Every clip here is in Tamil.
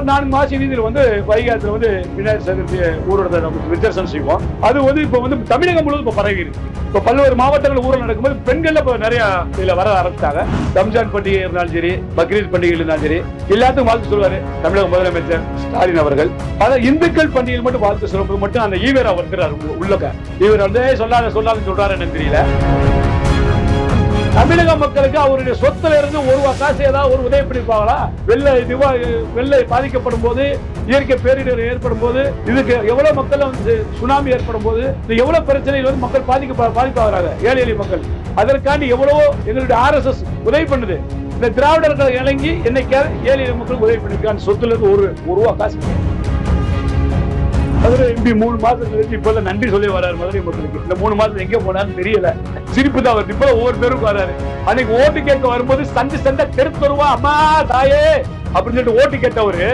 ஒரு நான்கு மாசி வீதியில் வந்து வைகாத்துல வந்து விநாயகர் சதுர்த்தி ஊரோட நம்ம செய்வோம். அது வந்து இப்போ வந்து தமிழகம் முழுவதும் இப்போ பரவி இருக்கு. இப்போ பல்வேறு மாவட்டங்கள் ஊரில் நடக்கும்போது பெண்கள் இப்போ நிறைய இதுல வர ஆரம்பிச்சாங்க ரம்ஜான் பண்டிகை இருந்தாலும் சரி பக்ரீத் பண்டிகை இருந்தாலும் சரி எல்லாத்துக்கும் வாழ்த்து சொல்லுவாரு தமிழக முதலமைச்சர் ஸ்டாலின் அவர்கள். அதான் இந்துக்கள் பண்டிகையில் மட்டும் வாழ்த்து சொல்லும்போது மட்டும் அந்த ஈவேரா வருகிறார் உள்ளக்க. ஈவேரா வந்து சொல்லாத சொல்லாதுன்னு சொல்றாரு எனக்கு தெரியல. தமிழக மக்களுக்கு அவருடைய சொத்துல இருந்து ஒரு காசு ஏதாவது ஒரு உதவி பண்ணிருப்பாங்களா வெள்ளை திவா வெள்ளை பாதிக்கப்படும் போது இயற்கை பேரிடர் ஏற்படும் போது இதுக்கு எவ்வளவு மக்கள் வந்து சுனாமி ஏற்படும் போது இது எவ்வளவு பிரச்சனையில் வந்து மக்கள் பாதிக்க பாதிப்பாகிறாங்க ஏழை எளிய மக்கள். அதற்காண்டி எவ்வளவோ எங்களுடைய ஆர்எஸ்எஸ் உதவி பண்ணுது. இந்த திராவிடர்கள் இணங்கி என்னைக்காவது ஏழை மக்களுக்கு உதவி பண்ணிருக்காங்க சொத்துல இருந்து ஒரு ஒரு ரூபா காசு. மதுரை எம்பி மூணு மாசம் கழிச்சு இப்ப நன்றி சொல்லி வராரு மதுரை மக்களுக்கு. இந்த மூணு மாசம் எங்க போனான்னு தெரியல. சிரிப்பு தான் வருது. இப்ப ஒவ்வொரு பேரும் வராரு. அன்னைக்கு ஓட்டு கேட்க வரும்போது சந்து சண்டை தெரு தருவா அம்மா தாயே அப்படின்னு சொல்லிட்டு ஓட்டு கேட்டவரு.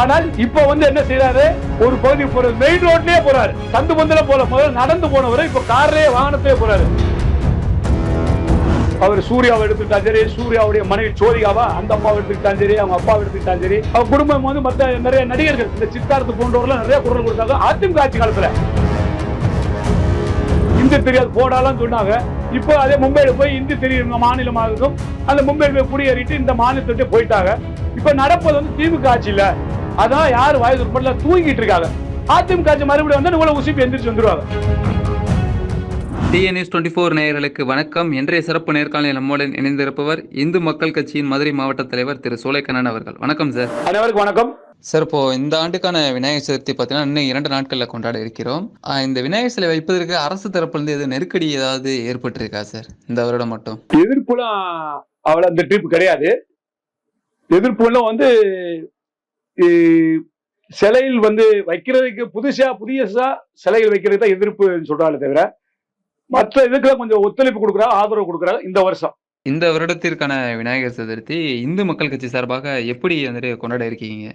ஆனால் இப்ப வந்து என்ன செய்யறாரு ஒரு பகுதி போறாரு மெயின் ரோட்லயே போறாரு. சந்து பந்துல போல. முதல்ல நடந்து போனவரு இப்ப கார்லயே வாகனத்திலே போறாரு. அவர் சூர்யாவை எடுத்துக்கிட்டா சரி சூர்யாவுடைய மனைவி சோதிகாவா அந்த அம்மாவை எடுத்துக்கிட்டாலும் சரி அவங்க அப்பாவை எடுத்துக்கிட்டாலும் சரி அவங்க குடும்பம் வந்து மத்த நிறைய நடிகர்கள் இந்த சித்தார்த்து போன்றவர்கள் நிறைய குரல் கொடுத்தாங்க. அதிமுக ஆட்சி காலத்துல. இந்தி தெரியாது போடாலாம் சொன்னாங்க. இப்போ அதே மும்பையில போய் இந்தி தெரியும் இருக்கும் அந்த மும்பையில் போய் குடியேறிட்டு இந்த மாநிலத்திட்டு போயிட்டாங்க. இப்ப நடப்பது வந்து திமுக ஆட்சி இல்ல. அதான் யார் வாயு துற்பல தூங்கிட்டு இருக்காங்க. அதிமுக ஆட்சி மறுபடியும் வந்து உங்களை உசிப்பு எந்திரிச்சு வந்துருவாங்க. டிஎன்எஸ் டுவெண்ட்டி ஃபோர் நேயர்களுக்கு வணக்கம். இன்றைய சிறப்பு நேர்காணலில் நம்முடன் இணைந்திருப்பவர் இந்து மக்கள் கட்சியின் மதுரை மாவட்ட தலைவர் திரு சோலைக்கண்ணன் அவர்கள். வணக்கம் சார். அனைவருக்கும் வணக்கம். சார் இப்போ இந்த ஆண்டுக்கான விநாயகர் சதுர்த்தி பார்த்தீங்கன்னா இன்னும் இரண்டு நாட்களில் கொண்டாட இருக்கிறோம். இந்த விநாயகர் சிலை வைப்பதற்கு அரசு தரப்பிலிருந்து எது நெருக்கடி ஏதாவது ஏற்பட்டிருக்கா சார்? இந்த வருடம் மட்டும். எதிர்ப்புலாம் அவ்வளவு அந்த ட்ரிப் கிடையாது. எதிர்ப்புலாம் வந்து சிலையில் வந்து வைக்கிறதுக்கு புதுசா புதியசா சிலைகள் வைக்கிறது தான் எதிர்ப்புன்னு சொல்றாங்களே தவிர மற்ற இதுக்கெல்லாம் கொஞ்சம் ஒத்துழைப்பு கொடுக்குறாங்க ஆதரவு கொடுக்குறாங்க இந்த வருஷம். இந்த வருடத்திற்கான விநாயகர் சதுர்த்தி இந்து மக்கள் கட்சி சார்பாக எப்படி வந்துட்டு கொண்டாட இருக்கீங்க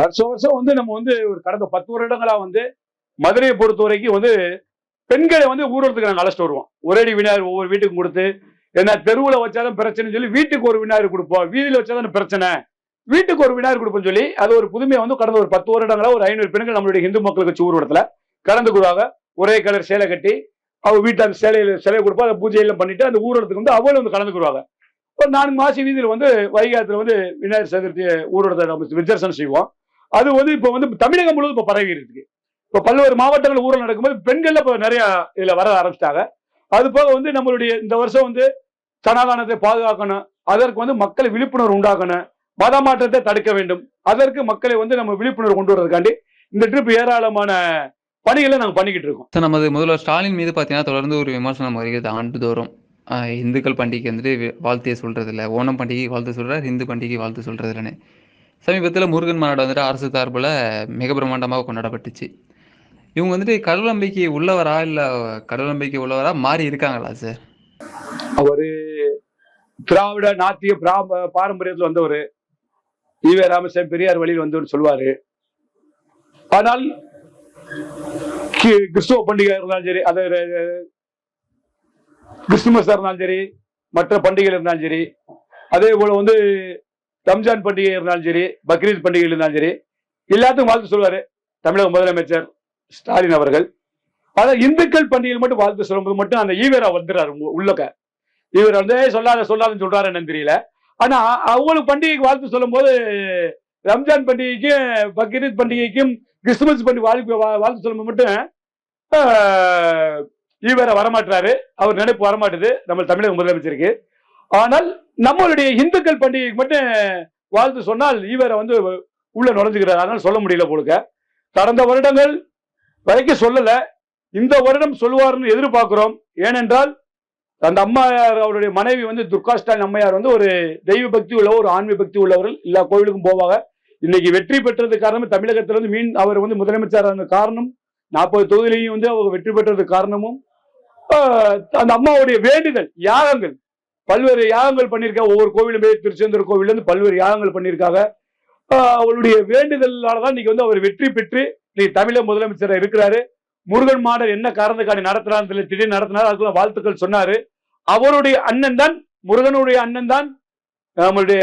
வருஷம் வருஷம் வந்து நம்ம வந்து ஒரு கடந்த பத்து வருடங்களா வந்து மதுரையை பொறுத்த வரைக்கும் வந்து பெண்களை வந்து ஊர்வலத்துக்கு நாங்கள் அழைச்சிட்டு வருவோம் ஒரேடி விநாயகர் ஒவ்வொரு வீட்டுக்கும் கொடுத்து ஏன்னா தெருவில் வச்சாதான் பிரச்சனைன்னு சொல்லி வீட்டுக்கு ஒரு விநாயகர் கொடுப்போம். வீதியில் வச்சாதான் பிரச்சனை. வீட்டுக்கு ஒரு விநாயகர் கொடுப்போம்னு சொல்லி அது ஒரு புதுமையை வந்து கடந்த ஒரு பத்து வருடங்களா ஒரு ஐநூறு பெண்கள் நம்மளுடைய இந்து மக்கள் கட்சி ஊர்வலத்துல கலந்துக்குவாங்க. ஒரே கலர் சேலை கட்டி அவங்க வீட்டு அந்த சேலையில சிலை கொடுப்போம் அந்த பூஜையெல்லாம் பண்ணிட்டு அந்த ஊரடத்துக்கு வந்து அவளும் வந்து கலந்துக்குருவாங்க ஒரு நான்கு மாசி வீதியில் வந்து வைகாத்துல வந்து விநாயகர் சதுர்த்தி ஊரடத்தை நம்ம விஜர்சனம் செய்வோம். அது வந்து இப்போ வந்து தமிழகம் முழுவதும் இப்போ பரவி இருக்கு. இப்போ பல்வேறு மாவட்டங்கள் ஊரில் நடக்கும்போது பெண்கள் இப்போ நிறைய இதில் வர ஆரம்பிச்சிட்டாங்க. அது போக வந்து நம்மளுடைய இந்த வருஷம் வந்து சனாதானத்தை பாதுகாக்கணும். அதற்கு வந்து மக்களை விழிப்புணர்வு உண்டாக்கணும். மத மாற்றத்தை தடுக்க வேண்டும். அதற்கு மக்களை வந்து நம்ம விழிப்புணர்வு கொண்டு வர்றதுக்காண்டி இந்த ட்ரிப் ஏராளமான பணிகளை நாங்கள் பண்ணிக்கிட்டு இருக்கோம். நமது முதல்வர் ஸ்டாலின் மீது பார்த்தீங்கன்னா தொடர்ந்து ஒரு விமர்சனம் வருகிறது. ஆண்டுதோறும் இந்துக்கள் பண்டிகை வந்துட்டு வாழ்த்தையே சொல்றது இல்ல ஓணம் பண்டிகை வாழ்த்து சொல்றார் இந்து பண்டிகை வாழ்த்து சொல்றது இல்லைன்னு சமீபத்தில் முருகன் மாநாடு வந்துட்டு அரசு சார்பில் மிக பிரம்மாண்டமாக கொண்டாடப்பட்டுச்சு. இவங்க வந்துட்டு கடவுள் நம்பிக்கை உள்ளவரா இல்லை கடவுள் நம்பிக்கை உள்ளவரா மாறி இருக்காங்களா சார்? அவரு திராவிட நாத்திய பிராம பாரம்பரியத்தில் வந்தவர். ஈவே ராமசாமி பெரியார் வழியில் வந்தவர் சொல்வாரு. ஆனால் கிறிஸ்துவ பண்டிகை இருந்தாலும் சரி அது கிறிஸ்துமஸாக கிறிஸ்துமஸ் இருந்தாலும் சரி மற்ற பண்டிகைகள் இருந்தாலும் சரி அதே போல வந்து ரம்ஜான் பண்டிகை இருந்தாலும் சரி பக்ரீத் பண்டிகை இருந்தாலும் சரி எல்லாத்துக்கும் வாழ்த்து சொல்வாரு தமிழக முதலமைச்சர் ஸ்டாலின் அவர்கள். அதான் இந்துக்கள் பண்டிகையில் மட்டும் வாழ்த்து சொல்லும்போது மட்டும் அந்த ஈவேரா வந்துடுறாரு உள்ளக்க. இவர் வந்து சொல்லாத சொல்லாதுன்னு சொல்றாரு என்னன்னு தெரியல. ஆனா அவங்களுக்கு பண்டிகைக்கு வாழ்த்து சொல்லும்போது ரம்ஜான் பண்டிகைக்கும் பக்ரீத் பண்டிகைக்கும் கிறிஸ்துமஸ் பண்டிகை வாழ்க்கை வா- வாழ்த்து சொல்லும் மட்டும் ஆஹ், வரமாட்டாரு அவர் நினைப்பு வரமாட்டுது. நம்ம தமிழக முதலமைச்சருக்கு. ஆனால் நம்மளுடைய இந்துக்கள் பண்டிகைக்கு மட்டும் வாழ்த்து சொன்னால் ஈவரை வந்து உள்ள நுழைஞ்சுக்கிறார். அதனால சொல்ல முடியல போலுக்க கடந்த வருடங்கள் வரைக்கும் சொல்லல. இந்த வருடம் சொல்லுவார்னு எதிர்பார்க்கிறோம். ஏனென்றால் அந்த அம்மையார் அவருடைய மனைவி வந்து துர்கா ஸ்டாலின் அம்மையார் வந்து ஒரு தெய்வ பக்தி உள்ளவர் ஒரு ஆன்மீக பக்தி உள்ளவர்கள் எல்லா கோவிலுக்கும் போவாங்க. இன்னைக்கு வெற்றி பெற்றது காரணம் தமிழகத்திலிருந்து வந்து மீன் அவர் வந்து முதலமைச்சரான காரணம். நாற்பது தொகுதியிலையும் வந்து அவங்க வெற்றி பெற்றது காரணமும். அந்த அம்மாவுடைய வேண்டுதல் யாகங்கள். பல்வேறு யாகங்கள் பண்ணியிருக்காங்க ஒவ்வொரு கோவிலும் போய் திருச்செந்தூர் கோவில்ல இருந்து பல்வேறு யாகங்கள் பண்ணியிருக்காங்க. அவருடைய வேண்டுதலால தான் இன்னைக்கு வந்து அவர் வெற்றி பெற்று இன்னைக்கு தமிழக முதலமைச்சர் இருக்கிறாரு. முருகன் மாடல் என்ன காரணத்துக்காண்டி நடத்துறான்னு தெரியல. திடீர்னு நடத்தினார். அதுக்குள்ள வாழ்த்துக்கள் சொன்னாரு. அவருடைய அண்ணன் தான் முருகனுடைய அண்ணன் தான் நம்மளுடைய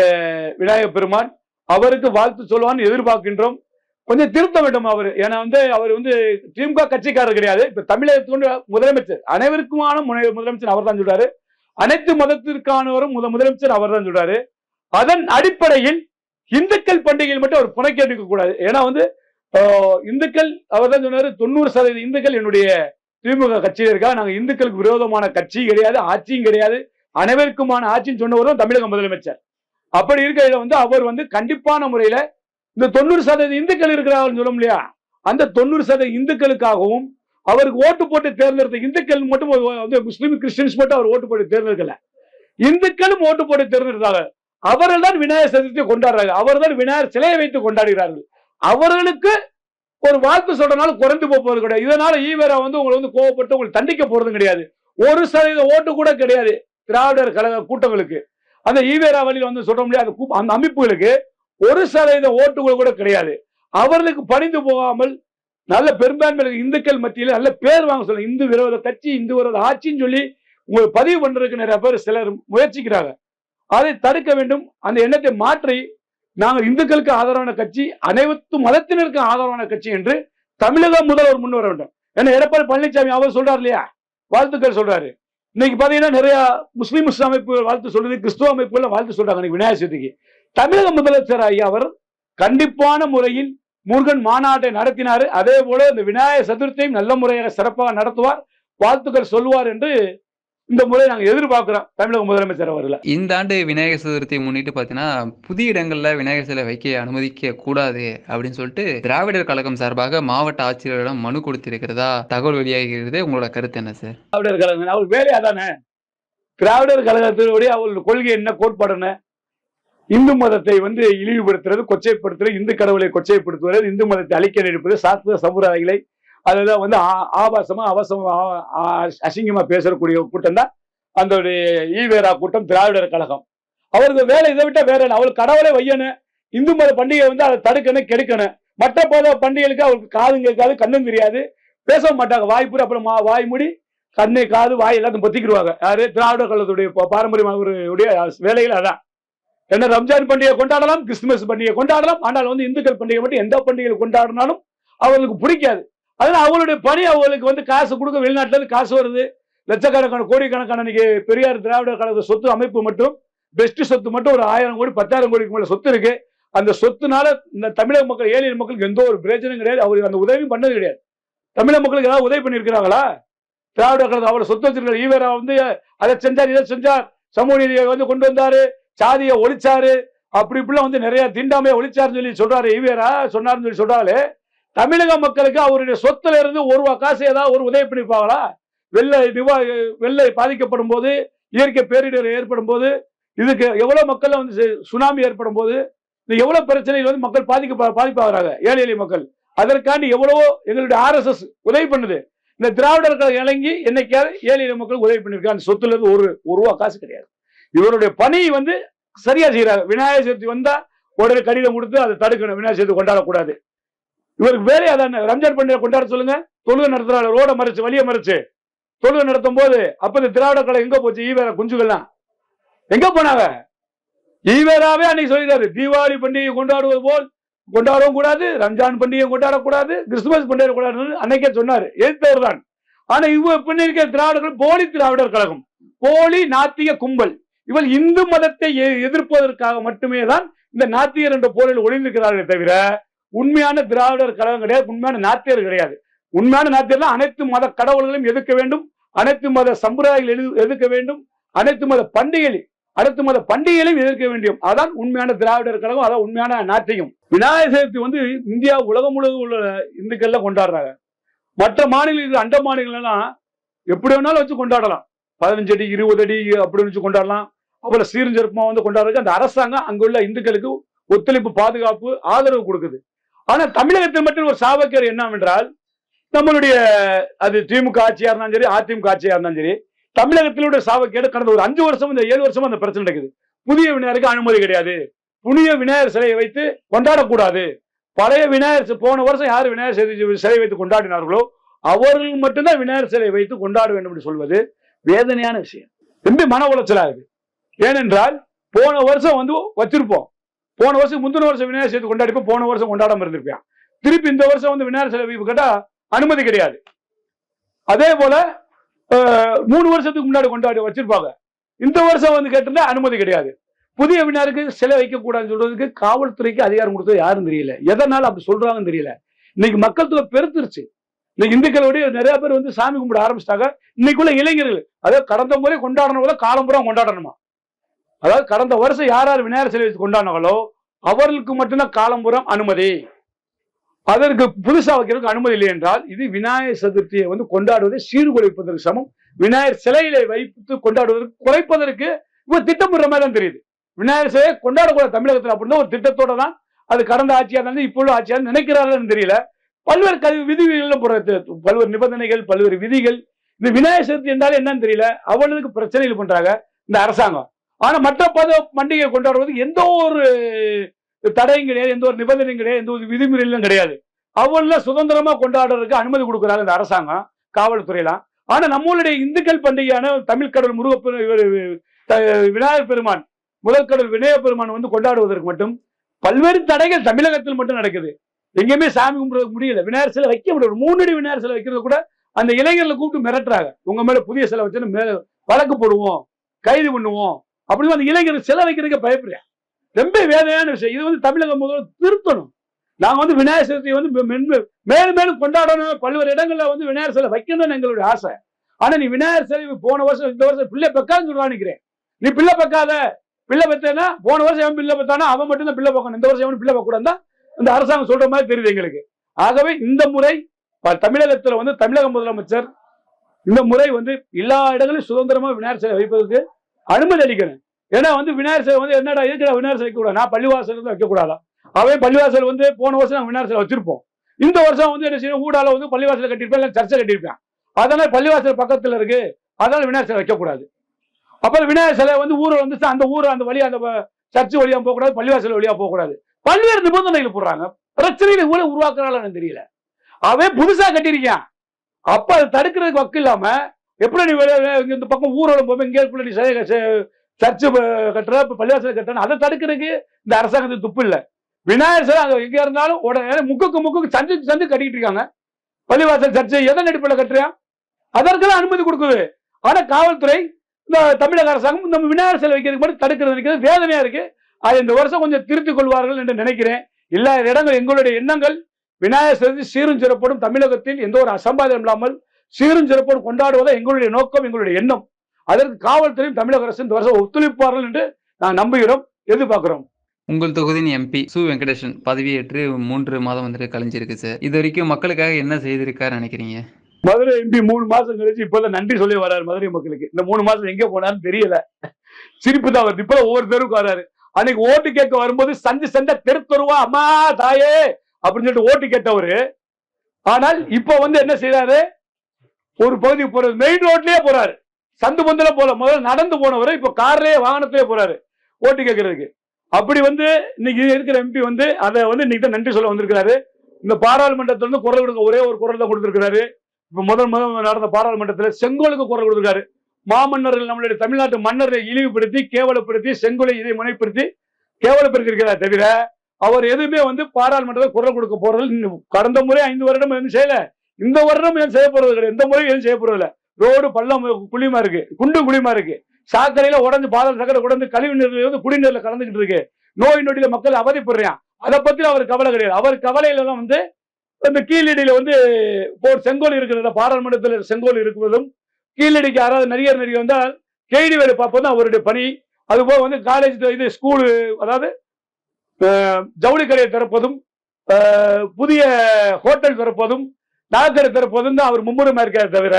விநாயக பெருமான். அவருக்கு வாழ்த்து சொல்லுவான்னு எதிர்பார்க்கின்றோம். கொஞ்சம் திருத்த வேண்டும் அவர். ஏன்னா வந்து அவர் வந்து திமுக கட்சிக்காரர் கிடையாது. இப்ப தமிழகத்துக்கு முதலமைச்சர். அனைவருக்குமான முனை- முதலமைச்சர் அவர் தான் சொல்றாரு. அனைத்து மதத்திற்கானவரும் முத முதலமைச்சர் அவர் தான் சொல்றாரு. அதன் அடிப்படையில் இந்துக்கள் பண்டிகையில் மட்டும் அவர் புனைக்க எடுக்க கூடாது. ஏன்னா வந்து இந்துக்கள் அவர் தான் சொன்னாரு தொண்ணூறு சதவீத இந்துக்கள் என்னுடைய திமுக கட்சியில் இருக்கா. நாங்க இந்துக்களுக்கு விரோதமான கட்சி கிடையாது ஆட்சியும் கிடையாது. அனைவருக்குமான ஆட்சின்னு சொன்னவர் தான் தமிழக முதலமைச்சர். அப்படி இருக்கையில வந்து அவர் வந்து கண்டிப்பான முறையில இந்த தொண்ணூறு சதவீத இந்துக்கள் இருக்கிறார்கள் சொல்ல இல்லையா அந்த தொண்ணூறு சதவீத இந்துக்களுக்காகவும் அவருக்கு ஓட்டு போட்டு தேர்ந்தெடுத்த இந்துக்கள் மட்டும் வந்து முஸ்லீம் கிறிஸ்டின்ஸ் மட்டும் அவர் ஓட்டு போட்டு தேர்ந்தெடுக்கல. இந்துக்களும் ஓட்டு போட்டு தேர்ந்தெடுத்தாங்க. அவர்கள் தான் விநாயகர் சதுர்த்தியை கொண்டாடுறாங்க. அவர்கள் விநாயகர் சிலையை வைத்து கொண்டாடுகிறார்கள். அவர்களுக்கு ஒரு வாழ்த்து சொல்றதுனால குறைந்து போவது கிடையாது. இதனால ஈவேரா வந்து உங்களை வந்து கோவப்பட்டு உங்களை தண்டிக்க போறதும் கிடையாது. ஒரு சதவீத ஓட்டு கூட கிடையாது. திராவிடர் கழக கூட்டங்களுக்கு. அந்த ஈவேரா வழியில் வந்து சொல்ல முடியாது. அந்த அமைப்புகளுக்கு ஒரு சதவீத ஓட்டுகள் கூட கிடையாது. அவர்களுக்கு பணிந்து போகாமல் நல்ல பெரும்பான்மையில இந்துக்கள் மத்தியில் நல்ல பேர் வாங்க சொல்ல இந்து விரோத கட்சி இந்து விரோத ஆட்சின்னு சொல்லி உங்களுக்கு பதிவு பண்றதுக்கு நிறைய பேர் சிலர் முயற்சிக்கிறாங்க. அதை தடுக்க வேண்டும். அந்த எண்ணத்தை மாற்றி நாங்கள் இந்துக்களுக்கு ஆதரவான கட்சி அனைத்து மதத்தினருக்கு ஆதரவான கட்சி என்று தமிழக முதல்வர் முன் வர வேண்டும். ஏன்னா எடப்பாடி பழனிசாமி அவர் சொல்றாரு இல்லையா? வாழ்த்துக்கள் சொல்றாரு. இன்னைக்கு பாத்தீங்கன்னா நிறைய முஸ்லீம் அமைப்புகள் வாழ்த்து சொல்றது கிறிஸ்துவ அமைப்புகள் வாழ்த்து சொல்றாங்க. இன்னைக்கு விநாயகர் சதுர்த்திக்கு. தமிழக முதலமைச்சர் ஐயா அவர் கண்டிப்பான முறையில் முருகன் மாநாட்டை நடத்தினாரு. அதே போல இந்த விநாயகர் சதுர்த்தியும் நல்ல முறையாக சிறப்பாக நடத்துவார். வாழ்த்துக்கள் சொல்லுவார் என்று இந்த முறை நாங்கள் எதிர்பார்க்கிறோம். தமிழக முதலமைச்சர் அவர்களை. இந்த ஆண்டு விநாயகர் சதுர்த்தியை முன்னிட்டு பார்த்தீங்கன்னா புதிய இடங்கள்ல விநாயகர் சிலை வைக்க அனுமதிக்க கூடாது அப்படின்னு சொல்லிட்டு திராவிடர் கழகம் சார்பாக மாவட்ட ஆட்சியரிடம் மனு கொடுத்திருக்கிறதா தகவல் வெளியாகிறது உங்களோட கருத்து என்ன சார்? திராவிடர் கழகம். அவர் வேலையா தானே? திராவிடர் கழகத்தினுடைய அவர்களுடைய கொள்கை என்ன கோட்பாடு என்ன? இந்து மதத்தை வந்து இழிவுபடுத்துறது கொச்சைப்படுத்துறது இந்து கடவுளை கொச்சைப்படுத்துவது இந்து மதத்தை அழிக்க நினைப்பது சாஸ்திர சமுதாயிகளை அதுதான் வந்து ஆ- ஆபாசமா அவசமா அசிங்கமா பேசக்கூடிய கூட்டம் தான் அந்த ஈவேரா கூட்டம் திராவிடர் கழகம். அவருக்கு வேலை இதை விட்டா வேற அவளுக்கு கடவுளே கடவுளை வையணும் இந்து மத பண்டிகை வந்து அதை தடுக்கணும் கெடுக்கணும் மற்ற போத பண்டிகைகளுக்கு அவருக்கு காதும் கேட்காது கண்ணும் தெரியாது. பேச மாட்டாங்க. வாய்ப்பு அப்புறம் மா- வாய் மூடி கண்ணு காது வாய் எல்லாத்தையும் பொத்திக்கிடுவாங்க. யாரு? திராவிட கழகத்துடைய பா- வேலைகள் அதான். என்ன ரம்ஜான் பண்டிகை கொண்டாடலாம் கிறிஸ்துமஸ் பண்டிகை கொண்டாடலாம். ஆனால் வந்து இந்துக்கள் பண்டிகை மட்டும் எந்த பண்டிகை கொண்டாடினாலும் அவங்களுக்கு பிடிக்காது. அதனால அவங்களுடைய பணி அவங்களுக்கு வந்து காசு கொடுக்க வெளிநாட்டுல இருந்து காசு வருது. லட்சக்கணக்கான கோடிக்கணக்கான இன்னைக்கு பெரியார் திராவிட கழக சொத்து அமைப்பு மட்டும் பெஸ்ட் சொத்து மட்டும் ஒரு ஆயிரம் கோடி பத்தாயிரம் கோடிக்கு மேல சொத்து இருக்கு. அந்த சொத்துனால இந்த தமிழக மக்கள் ஏழை மக்களுக்கு எந்த ஒரு பிரயோஜனம் கிடையாது. அவருக்கு அந்த உதவியும் பண்ணது கிடையாது. தமிழக மக்களுக்கு ஏதாவது உதவி பண்ணியிருக்கிறாங்களா? திராவிட கழகம் அவரை சொத்து வச்சிருக்கிற ஈவேரா வந்து அதை செஞ்சார் இதை செஞ்சார். சமூக நீதியை வந்து கொண்டு வந்தாரு. சாதியை ஒழிச்சாரு. அப்படி இப்படிலாம் வந்து நிறைய தீண்டாமையை ஒழிச்சாருன்னு சொல்லி சொல்றாரு ஈவேரா. சொன்னாருன்னு சொல்லி சொல்றாரு தமிழக மக்களுக்கு அவருடைய சொத்துல இருந்து ஒரு ரூபா காசு ஏதாவது ஒரு உதவி பண்ணிப்பாங்களா? வெள்ள நிவா வெள்ளை பாதிக்கப்படும் போது இயற்கை பேரிடர் ஏற்படும் போது இதுக்கு எவ்வளவு மக்கள் வந்து சுனாமி ஏற்படும் போது இந்த எவ்வளவு பிரச்சனைகள் வந்து மக்கள் பாதிக்க பாதிப்பாகிறாங்க ஏழை எளிய மக்கள். அதற்காண்டி எவ்வளவோ எங்களுடைய ஆர்எஸ்எஸ் உதவி பண்ணுது. இந்த திராவிடர்கள் இணங்கி என்னைக்காவது ஏழை எளிய மக்களுக்கு உதவி பண்ணிருக்காங்க அந்த சொத்துல இருந்து ஒரு ஒரு ரூபா காசு கிடையாது. இவருடைய பணி வந்து சரியா செய்யறாங்க விநாயகர் சதுர்த்தி வந்தா உடனே கடிதம் கொடுத்து அதை தடுக்கணும். விநாயகர் சதுர்த்தி கொண்டாடக்கூடாது. இவருக்கு வேலையா தானே ரம்ஜான் பண்டிகை கொண்டாட சொல்லுங்க. தொழுகை நடத்துறாரு ரோட மறைச்சு வழிய மறைச்சு. தொழுகை நடத்தும் போது அப்ப இந்த திராவிட கலை எங்க போச்சு? ஈவேரா குஞ்சுகள்லாம். எங்க போனாங்க? ஈவேராவே அன்னைக்கு சொல்லிட்டாரு தீபாவளி பண்டிகை கொண்டாடுவது போல் கொண்டாடவும் கூடாது ரம்ஜான் பண்டிகை கொண்டாடக்கூடாது கிறிஸ்துமஸ் பண்டிகை கொண்டாடணும் அன்னைக்கே சொன்னாரு. எதிர்த்தவர் தான். ஆனா இவ பின்னிருக்க திராவிடர்கள் போலி திராவிடர் கழகம் போலி நாத்திக கும்பல். இவள் இந்து மதத்தை எதிர்ப்பதற்காக மட்டுமே தான் இந்த நாத்திகர் என்ற போரில் ஒளிந்திருக்கிறார்களே தவிர உண்மையான திராவிடர் கழகம் கிடையாது உண்மையான நாத்தியர் கிடையாது. உண்மையான நாத்தியர்லாம் அனைத்து மத கடவுள்களையும் எதிர்க்க வேண்டும் அனைத்து மத சம்பிரதாயங்கள் எது- எதிர்க்க வேண்டும் அனைத்து மத பண்டிகைகள் அனைத்து மத பண்டிகைகளையும் எதிர்க்க வேண்டும். அதான் உண்மையான திராவிடர் கழகம் அதான் உண்மையான நாத்தியம் விநாயகர் சதுர்த்தி வந்து இந்தியா உலகம் முழுவதும் உள்ள இந்துக்கள்ல கொண்டாடுறாங்க. மற்ற மாநிலங்கள் அண்ட மாநிலங்கள்லாம் எப்படி வேணாலும் வச்சு கொண்டாடலாம். பதினஞ்சு அடி இருபது அடி அப்படி வச்சு கொண்டாடலாம். அவ்வளவு சீரும் வந்து கொண்டாடுறதுக்கு அந்த அரசாங்கம் அங்குள்ள இந்துக்களுக்கு ஒத்துழைப்பு பாதுகாப்பு ஆதரவு கொடுக்குது. ஆனா தமிழகத்தில் மட்டும் ஒரு சாவக்கர் என்னவென்றால் நம்மளுடைய அது திமுக ஆட்சியா இருந்தாலும் சரி அதிமுக ஆட்சியா இருந்தாலும் சரி தமிழகத்திலுடைய சாவக்கேடு கடந்த ஒரு அஞ்சு வருஷம் இந்த ஏழு வருஷமா அந்த பிரச்சனை நடக்குது. புதிய விநாயகருக்கு அனுமதி கிடையாது. புதிய விநாயகர் சிலையை வைத்து கொண்டாடக்கூடாது. பழைய விநாயகர் போன வருஷம் யார் விநாயகர் சிலை- சிலை வைத்து கொண்டாடினார்களோ அவர்கள் மட்டும்தான் விநாயகர் சிலையை வைத்து கொண்டாட வேண்டும் என்று சொல்வது வேதனையான விஷயம். ரொம்ப மன உளைச்சலா இருக்கு. ஏனென்றால் போன வருஷம் வந்து வச்சிருப்போம். போன வருஷம் முந்தின வருஷம் விநாயகர் சதுர்த்தி கொண்டாடிப்போம் போன வருஷம் கொண்டாடாம இருந்திருப்பான் திருப்பி இந்த வருஷம் வந்து விநாயகர் சிலை கேட்டா அனுமதி கிடையாது. அதே போல அஹ், மூணு வருஷத்துக்கு முன்னாடி கொண்டாடி வச்சிருப்பாங்க. இந்த வருஷம் வந்து கேட்டிருந்தா அனுமதி கிடையாது. புதிய விநாயகருக்கு சிலை வைக்கக்கூடாதுன்னு சொல்றதுக்கு காவல்துறைக்கு அதிகாரம் கொடுத்தது யாரும் தெரியல. எதனால அப்படி சொல்றாங்கன்னு தெரியல. இன்னைக்கு மக்கள் தொகை பெருத்துருச்சு. இன்னைக்கு இந்துக்களோடய நிறைய பேர் வந்து சாமி கும்பிட ஆரம்பிச்சிட்டாங்க. இன்னைக்குள்ள இளைஞர்கள் அதாவது கடந்த முறை கொண்டாடணும் போல காலம்புறம் கொண்டாடணுமா? அதாவது கடந்த வருஷம் யார் யார் விநாயகர் சிலை வச்சு கொண்டாடினாங்களோ அவர்களுக்கு மட்டும்தான் காலம்புறம் அனுமதி. அதற்கு புதுசா வைக்கிறதுக்கு அனுமதி இல்லை என்றால் இது விநாயகர் சதுர்த்தியை வந்து கொண்டாடுவதை சீர்குலைப்பதற்கு சமம். விநாயகர் சிலையில வைத்து கொண்டாடுவதற்கு குறைப்பதற்கு இப்ப திட்டமிடுற மாதிரி தான் தெரியுது. விநாயகர் சிலையை கொண்டாடக்கூடாது தமிழகத்தில் அப்படின்னு ஒரு திட்டத்தோட தான் அது கடந்த ஆட்சியாக இருந்தாலும் இப்போ ஆட்சியாக நினைக்கிறார்கள்னு தெரியல. பல்வேறு கல்வி விதிகளும் போடுறது பல்வேறு நிபந்தனைகள் பல்வேறு விதிகள். இந்த விநாயகர் சதுர்த்தி என்றாலும் என்னன்னு தெரியல. அவளுக்கு பிரச்சனைகள் பண்றாங்க இந்த அரசாங்கம். ஆனா மற்ற பத பண்டிகை கொண்டாடுவது எந்த ஒரு தடையும் கிடையாது எந்த ஒரு நிபந்தனையும் கிடையாது எந்த ஒரு விதிமுறைகளும் கிடையாது. அவங்கள சுதந்திரமா கொண்டாடுறதுக்கு அனுமதி கொடுக்குறாங்க இந்த அரசாங்கம் காவல்துறையெல்லாம். ஆனா நம்மளுடைய இந்துக்கள் பண்டிகையான தமிழ் கடவுள் முருகப்பெரு த- விநாயகர் பெருமான் முதல் கடவுள் விநாயகர் பெருமான் வந்து கொண்டாடுவதற்கு மட்டும் பல்வேறு தடைகள் தமிழகத்தில் மட்டும் நடக்குது. எங்கேயுமே சாமி கும்பிட முடியல. விநாயகர் சிலை வைக்க முடியாது மூணு அடி விநாயகர் சிலை வைக்கிறது கூட அந்த இளைஞர்களை கூப்பிட்டு மிரட்டுறாங்க. உங்க மேல புதிய சிலை வச்சு மேல வழக்கு போடுவோம் கைது பண்ணுவோம் அப்படின்னு அந்த இளைஞர் சில வைக்கிறதுக்கு பயப்படுறேன். ரொம்ப வேதனையான விஷயம். இது வந்து தமிழகம் முதல்வர் திருத்தணும். நாங்கள் வந்து விநாயகர் சதுர்த்தியை வந்து மேலும் மேலும் கொண்டாடணும். பல்வேறு இடங்களில் வந்து விநாயகர் சிலை வைக்கணும்னு எங்களுடைய ஆசை. ஆனா நீ விநாயகர் சிலை போன வருஷம் இந்த வருஷம் பிள்ளை பக்கான்னு சொல்லுவான்னு நினைக்கிறேன். நீ பிள்ளை பக்காத பிள்ளை பத்தனா போன வருஷம் எவன் பிள்ளை பத்தானா அவன் மட்டும் தான் பிள்ளை பார்க்கணும் இந்த வருஷம் எவன் பிள்ளை பார்க்கக்கூடாது இந்த அரசாங்கம் சொல்ற மாதிரி தெரியுது எங்களுக்கு. ஆகவே இந்த முறை தமிழகத்தில் தமிழகத்துல வந்து தமிழக முதலமைச்சர் இந்த முறை வந்து எல்லா இடங்களிலும் சுதந்திரமா விநாயகர் சிலை வைப்பதற்கு அனுமதி அளிக்கிறேன். ஏன்னா வந்து விநாயகர் சிலை வந்து என்னடா எதுக்குடா விநாயகர் சிலை கூடாது நான் பள்ளிவாசல் வந்து வைக்கக்கூடாதா? அவன் பள்ளிவாசல் வந்து போன வருஷம் நான் விநாயகர் சிலை வச்சிருப்போம். இந்த வருஷம் வந்து என்ன செய்யணும்? ஊடால வந்து பள்ளிவாசல் கட்டியிருப்பேன் இல்லை சர்ச்சை கட்டியிருப்பேன். அதனால பள்ளிவாசல் பக்கத்தில் இருக்கு. அதனால விநாயகர் சிலை வைக்கக்கூடாது. அப்புறம் விநாயகர் சிலை வந்து ஊரில் வந்து அந்த ஊர் அந்த வழியாக அந்த சர்ச்சு வழியாக போகக்கூடாது பள்ளிவாசல் வழியாக போகக்கூடாது. பல்வேறு நிபந்தனைகள் போடுறாங்க. பிரச்சனைகளை கூட உருவாக்குறாள் தெரியல. அவன் புதுசா கட்டியிருக்கான் அப்ப அதை தடுக்கிறதுக்கு வக்கு இல்லாம எப்படி நீ இந்த பக்கம் ஊரோட போய் இங்கே இருக்குள்ள நீ சே- சர்ச்சு கட்டுற இப்ப பள்ளிவாசல் கட்டுற அதை தடுக்கிறதுக்கு இந்த அரசாங்கத்துக்கு துப்பு இல்லை. விநாயகர் சிலை அங்க எங்கே இருந்தாலும் உடனே முக்குக்கு முக்குக்கு சந்து சந்து கட்டிக்கிட்டு இருக்காங்க. பள்ளிவாசல் சர்ச்சை எதன் அடிப்படையில் கட்டுறியா? அதற்கெல்லாம் அனுமதி கொடுக்குது. ஆனால் காவல்துறை இந்த தமிழக அரசாங்கம் இந்த விநாயகர் சிலை வைக்கிறதுக்கு மட்டும் தடுக்கிறது நினைக்கிறது வேதனையாக இருக்கு. அது இந்த வருஷம் கொஞ்சம் திருத்திக் கொள்வார்கள் என்று நினைக்கிறேன். எல்லா இடங்கள் எங்களுடைய எண்ணங்கள் விநாயகர் சதுர்த்தி சீரும் சிறப்படும் தமிழகத்தில் எந்த ஒரு அசம்பாதம் இல்லாமல் சீரும் சிறப்போடும் கொண்டாடுவதை எங்களுடைய நோக்கம் எங்களுடைய எண்ணம். அதற்கு காவல்துறையும் தமிழக அரசு இந்த வருஷம் ஒத்துழைப்பார்கள் என்று நான் நம்புகிறோம் எதிர்பார்க்கிறோம். உங்கள் தொகுதியின் எம்பி சு. வெங்கடேசன் பதவியேற்று மூன்று மாதம் வந்துட்டு கழிஞ்சிருக்கு சார். இது வரைக்கும் மக்களுக்காக என்ன செய்திருக்காரு நினைக்கிறீங்க? மதுரை எம்பி மூணு மாசம் கழிச்சு இப்பதான் நன்றி சொல்லி வராரு மதுரை மக்களுக்கு. இந்த மூணு மாசம் எங்க போனான்னு தெரியல. சிரிப்பு தான் வருது. இப்ப ஒவ்வொரு தெருவுக்கு வராரு. அன்னைக்கு ஓட்டு கேட்க வரும்போது சந்து சண்டை தெரு தெருவா அம்மா தாயே அப்படின்னு சொல்லிட்டு ஓட்டு கேட்டவரு. ஆனால் இப்ப வந்து என்ன செய்யறாரு ஒரு பகுதிக்கு போறது மெயின் ரோட்லயே போறாரு. சந்து பந்துல போல முதல்ல நடந்து போனவர் இப்ப கார்லயே வாகனத்திலே போறாரு. ஓட்டு கேட்கறதுக்கு அப்படி வந்து இன்னைக்கு இருக்கிற எம்பி வந்து அதை வந்து இன்னைக்கு தான் நன்றி சொல்ல வந்திருக்கிறாரு. இந்த பாராளுமன்றத்துல இருந்து குரல் கொடுக்க ஒரே ஒரு குரல் தான் கொடுத்திருக்கிறாரு. இப்ப முதல் முதல் நடந்த பாராளுமன்றத்துல செங்கோலுக்கு குரல் கொடுத்திருக்காரு மாமன்னர்கள் நம்மளுடைய தமிழ்நாட்டு மன்னரை இழிவுபடுத்தி கேவலப்படுத்தி செங்கோலை இதை முனைப்படுத்தி கேவலப்படுத்திருக்கிறார் தவிர அவர் எதுவுமே வந்து பாராளுமன்றத்தில் குரல் கொடுக்க போறது இன்னும் கடந்த முறை ஐந்து வருடம் எதுவும் செய்யல. இந்த வருடம் எதுவும் செய்ய போறது கிடையாது? இந்த முறையும் எதுவும் செய்ய போறது ரோடு பள்ளம் குழிமா இருக்கு. குண்டு குழிமா இருக்கு. சாக்கடையில உடஞ்சு பாதல் சக்கரை உடஞ்சு கழிவு நீர்ல வந்து குடிநீர்ல கலந்துகிட்டு இருக்கு. நோய் நொடியில மக்கள் அவதிப்படுறான். அதை பத்தி அவர் கவலை கிடையாது. அவர் கவலையில தான் வந்து இந்த கீழடியில வந்து இப்போ ஒரு செங்கோல் இருக்கிறது பாராளுமன்றத்தில் செங்கோல் இருக்கிறதும் கீழடிக்கு யாராவது நடிகர் நடிகை வந்தால் கேடி வேலை பார்ப்பதும் தான் அவருடைய பணி. அதுபோக வந்து காலேஜ் இது ஸ்கூலு அதாவது ஜவுளி கடையை திறப்பதும் புதிய ஹோட்டல் திறப்பதும் நகைக்கடை திறப்பதும் தான் அவர் மும்முரமா இருக்காரு தவிர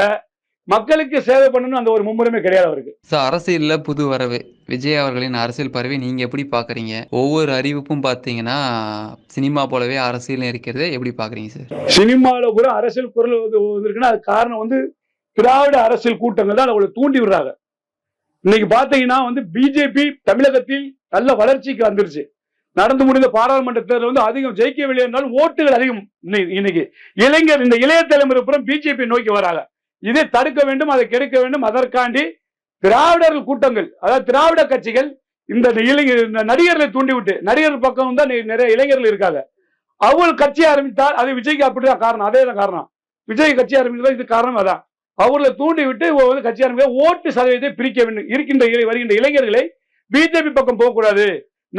மக்களுக்கு சேவை பண்ணணும் அந்த ஒரு மும்முரமே கிடையாது அவருக்கு. ஸோ அரசியல்ல புது வரவு. விஜய் அவர்களின் அரசியல் பறவை நீங்க எப்படி பாக்குறீங்க? ஒவ்வொரு அறிவிப்பும் பார்த்தீங்கன்னா சினிமா போலவே அரசியல் இருக்கிறத எப்படி பாக்குறீங்க சார் சினிமாவில் கூட அரசியல் குரல் வந்து வந்திருக்குன்னா அது காரணம் வந்து திராவிட அரசியல் கூட்டங்கள் தான் அவங்களை தூண்டி விடுறாங்க. இன்னைக்கு பாத்தீங்கன்னா வந்து பிஜேபி தமிழகத்தில் நல்ல வளர்ச்சிக்கு வந்துருச்சு. நடந்து முடிந்த பாராளுமன்ற தேர்தல் வந்து அதிகம் ஜெயிக்கவில்லை என்றாலும் ஓட்டுகள் அதிகம் இன்னைக்கு. இளைஞர் இந்த இளைய தலைமுறை புறம் பிஜேபி நோக்கி வராங்க. இதை தடுக்க வேண்டும் அதை கெடுக்க வேண்டும். அதற்காண்டி திராவிடர்கள் கூட்டங்கள் அதாவது திராவிட கட்சிகள் இந்த இளைஞர் இந்த நடிகர்களை தூண்டிவிட்டு நடிகர்கள் நடிகர் பக்கம் தான் நிறைய இளைஞர்கள் இருக்காங்க. அவங்க கட்சி ஆரம்பித்தால் அது விஜய்க்கு அப்படிதான் காரணம் அதே தான் காரணம். விஜய் கட்சி ஆரம்பித்தது இது காரணம் அதான். அவர்களை தூண்டி விட்டு வந்து கட்சி ஆரம்பிக்க ஓட்டு சதவீதத்தை பிரிக்க வேண்டும். இருக்கின்ற வருகின்ற இளைஞர்களை பிஜேபி பக்கம் போகக்கூடாது.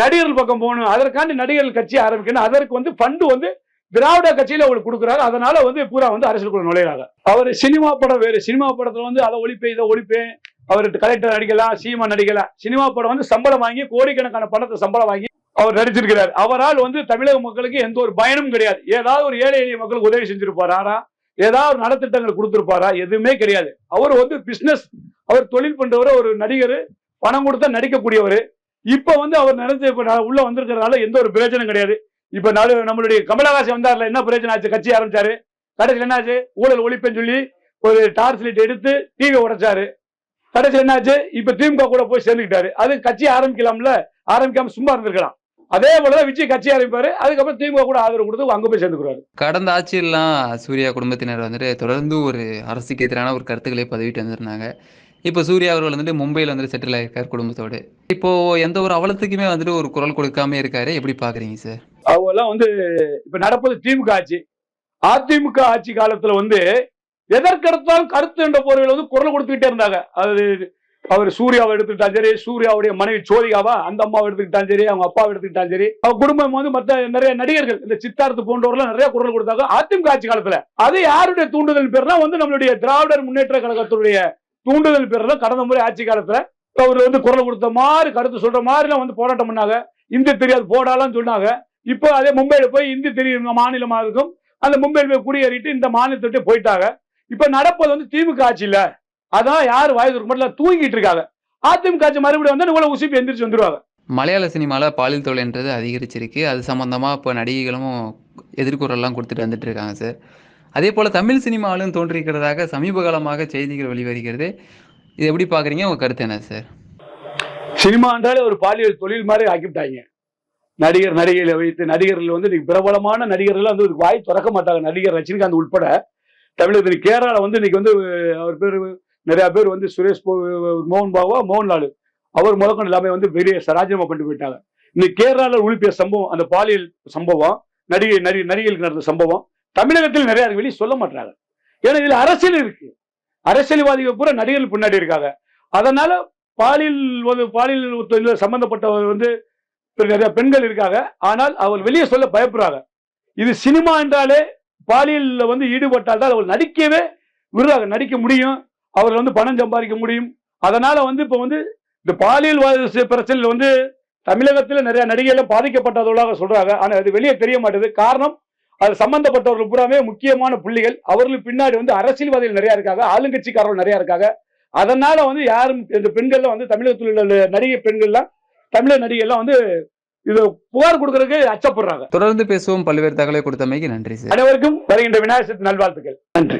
நடிகர்கள் பக்கம் போகணும். அதற்காண்டி நடிகர்கள் கட்சி ஆரம்பிக்கணும். அதற்கு வந்து ஃபண்டு வந்து திராவிட கட்சியில அவங்களுக்கு கொடுக்குறாரு. அதனால வந்து பூரா வந்து அரசியலுக்குள்ள நுழையிறாங்க. அவர் சினிமா படம் வேறு. சினிமா படத்துல வந்து அதை ஒழிப்பேன் இதை ஒழிப்பேன். அவர் கலெக்டர் நடிக்கலாம் சீமா நடிக்கலாம் சினிமா படம் வந்து சம்பளம் வாங்கி கோடிக்கணக்கான பணத்தை சம்பளம் வாங்கி அவர் நடிச்சிருக்கிறார். அவரால் வந்து தமிழக மக்களுக்கு எந்த ஒரு பயனும் கிடையாது. ஏதாவது ஒரு ஏழை எளிய மக்களுக்கு உதவி செஞ்சிருப்பாரா ஏதாவது ஒரு நலத்திட்டங்கள் கொடுத்துருப்பாரா? எதுவுமே கிடையாது. அவர் வந்து பிசினஸ் அவர் தொழில் பண்றவர் ஒரு நடிகர் பணம் கொடுத்தா நடிக்கக்கூடியவர். இப்ப வந்து அவர் நினைச்சு நான் உள்ள வந்திருக்கிறதால எந்த ஒரு பிரயோஜனம் கிடையாது. இப்ப நடு நம்மளுடைய கமலஹாசன் வந்தார்ல என்ன பிரயோஜனம் ஆச்சு? கட்சி ஆரம்பிச்சாரு. கடைசியில் என்னாச்சு ஊழல் ஒழிப்புன்னு சொல்லி ஒரு டார்ச் லைட் எடுத்து டிவி உடைச்சாரு. கடைசியில் என்னாச்சு இப்ப திமுக கூட போய் சேர்ந்துக்கிட்டாரு. அது கட்சி ஆரம்பிக்கலாம்ல? ஆரம்பிக்காம சும்மா இருந்திருக்கலாம். அதே போலதான் விஜய் கட்சி ஆரம்பிப்பாரு. அதுக்கப்புறம் திமுக கூட ஆதரவு கொடுத்து அங்க போய் சேர்ந்துக்கிறாரு. கடந்த ஆட்சியெல்லாம் சூர்யா குடும்பத்தினர் வந்துட்டு தொடர்ந்து ஒரு அரசுக்கு எதிரான ஒரு கருத்துக்களை பதிவிட்டு வந்திருந்தாங்க. இப்போ சூர்யா அவர்கள் வந்துட்டு மும்பையில் வந்துட்டு செட்டில் ஆயிருக்கார் குடும்பத்தோடு. இப்போ எந்த ஒரு அவலத்துக்குமே வந்துட்டு ஒரு குரல் கொடுக்காம இருக்காரு. எப்படி பாக்குறீங்க சார் அவங்க எல்லாம் வந்து இப்ப நடப்பது திமுக ஆட்சி. அதிமுக ஆட்சி காலத்துல வந்து எதற்கடுத்தாலும் கருத்து என்ற போர்வையில் வந்து குரல் கொடுத்துக்கிட்டே இருந்தாங்க. அது அவர் சூர்யாவை எடுத்துக்கிட்டாலும் சரி சூர்யாவுடைய மனைவி சோதிகாவா அந்த அம்மாவை எடுத்துக்கிட்டாலும் சரி அவங்க அப்பாவை எடுத்துக்கிட்டாலும் சரி அவங்க குடும்பம் வந்து மத்த நிறைய நடிகர்கள் இந்த சித்தார்த்து போன்றவர்கள் நிறைய குரல் கொடுத்தாங்க. அதிமுக ஆட்சி காலத்துல. அது யாருடைய தூண்டுதல் பேர்னா வந்து நம்மளுடைய திராவிடர் முன்னேற்ற கழகத்துடைய தூண்டுதல் பேரில் கடந்த முறை ஆட்சி காலத்தில் அவர் வந்து குரல் கொடுத்த மாதிரி கருத்து சொல்ற மாதிரிலாம் வந்து போராட்டம் பண்ணாங்க. இந்தி தெரியாது போடாலாம் சொன்னாங்க. இப்போ அதே மும்பையில் போய் இந்தி தெரியும் மாநிலமாக இருக்கும். அந்த மும்பையில் போய் குடியேறிட்டு இந்த மாநிலத்திட்டு போயிட்டாங்க. இப்போ நடப்பது வந்து திமுக ஆட்சி இல்லை. அதான் யார் வாய் மட்டும் தூங்கிட்டு இருக்காங்க. அதிமுக ஆட்சி மறுபடியும் வந்து உங்களை உசிப்பு எந்திரிச்சு வந்துருவாங்க. மலையாள சினிமாவில் பாலியல் தொழில்ன்றது அதிகரிச்சிருக்கு. அது சம்மந்தமாக இப்போ நடிகைகளும் எதிர்குறல்லாம் கொடுத்துட்டு வந்துட்டு இருக்காங்க சார். அதே போல் தமிழ் சினிமாவிலும் தோன்றியிருக்கிறதாக சமீப காலமாக செய்திகள் வெளிவருகிறது. இது எப்படி பார்க்குறீங்க? உங்கள் கருத்து என்ன சார்? சினிமா என்றாலே ஒரு பாலியல் தொழில் மாதிரி ஆக்கிவிட்டாங்க. நடிகர் நடிகைகளை வைத்து நடிகர்கள் வந்து இன்னைக்கு பிரபலமான நடிகர்கள் வந்து வாய் திறக்க மாட்டாங்க. நடிகர் ரஜினிகாந்த் உட்பட தமிழகத்தில் கேரளாவில் வந்து இன்னைக்கு வந்து அவர் பேர் நிறையா பேர் வந்து சுரேஷ் மோகன் பாபா மோகன்லால். அவர் முதற்கொண்டு எல்லாமே வந்து வெளியே ராஜினாமா பண்ணிட்டு போயிட்டாங்க. இன்னைக்கு கேரளாவில் ஒழிப்பிய சம்பவம் அந்த பாலியல் சம்பவம் நடிகை நடிகை நடிகைகளுக்கு நடந்த சம்பவம் தமிழகத்தில் நிறைய வெளியே சொல்ல மாட்டாங்க ஏன்னா இதுல அரசியல் இருக்கு. அரசியல்வாதிகள் பூரா நடிகர்கள் பின்னாடி இருக்காங்க. அதனால பாலியல் வந்து பாலியல் தொழில சம்பந்தப்பட்டவர் வந்து நிறைய பெண்கள் இருக்காங்க. ஆனால் அவர் வெளியே சொல்ல பயப்படுறாங்க. இது சினிமா என்றாலே பாலியலில் வந்து ஈடுபட்டால் தான் அவர் நடிக்கவே விருதாக நடிக்க முடியும். அவர் வந்து பணம் சம்பாதிக்க முடியும். அதனால வந்து இப்போ வந்து இந்த பாலியல் பிரச்சனையில் வந்து தமிழகத்தில் நிறைய நடிகைகள் பாதிக்கப்பட்டவர்களாக சொல்றாங்க. ஆனால் அது வெளியே தெரிய மாட்டேது காரணம் அது சம்பந்தப்பட்டவர்கள் பூராமே முக்கியமான புள்ளிகள். அவர்களுக்கு பின்னாடி வந்து அரசியல்வாதிகள் நிறைய இருக்காங்க ஆளுங்கட்சிக்காரர்கள் நிறைய இருக்காங்க. அதனால வந்து யாரும் இந்த பெண்கள்லாம் வந்து தமிழகத்தில் உள்ள நடிகை பெண்கள்லாம் தமிழக நடிகைலாம் வந்து இது புகார் கொடுக்கறதுக்கு அச்சப்படுறாங்க. தொடர்ந்து பேசுவோம். பல்வேறு தகவலை கொடுத்தமைக்கு நன்றி சார். அனைவருக்கும் வருகின்ற விநாயகர் நல்வாழ்த்துக்கள். நன்றி.